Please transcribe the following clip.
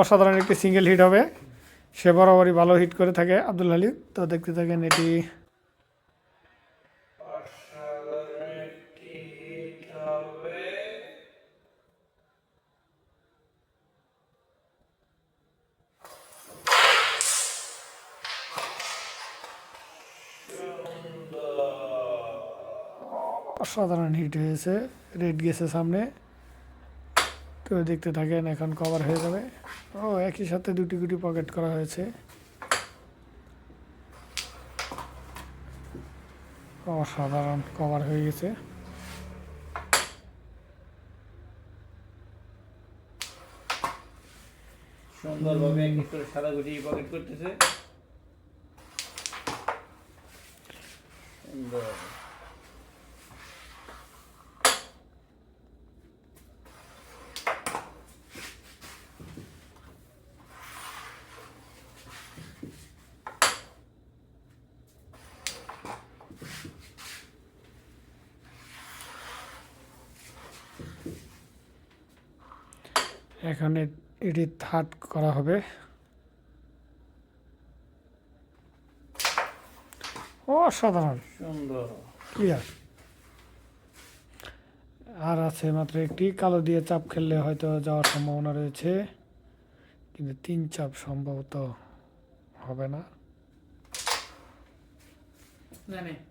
অসাধারণ একটি single hit হবে। সে বরাবরই ভালো হিট করে থাকে আব্দুল আলী তো দেখতে থাকেন এটি অসাধারণ হিট হয়েছে। রেড গেছে সামনে। তো দেখতে থাকেন, এখন কভার হয়ে যাবে। ও, একই সাথে দুটি গুটি পকেট করা হয়েছে। অসাধারণ কভার হয়ে গেছে। সুন্দরভাবে সাদা গুটি পকেট করতেছে। এখন এটি থার্ড করা হবে। অসাধারণ। সুন্দর। ক্লিয়ার। আর আছে মাত্র একটি কালো দিয়ে চাপ খেললে হয়তো যাওয়ার সম্ভাবনা রয়েছে কিন্তু তিন চাপ সম্ভবত হবে না না।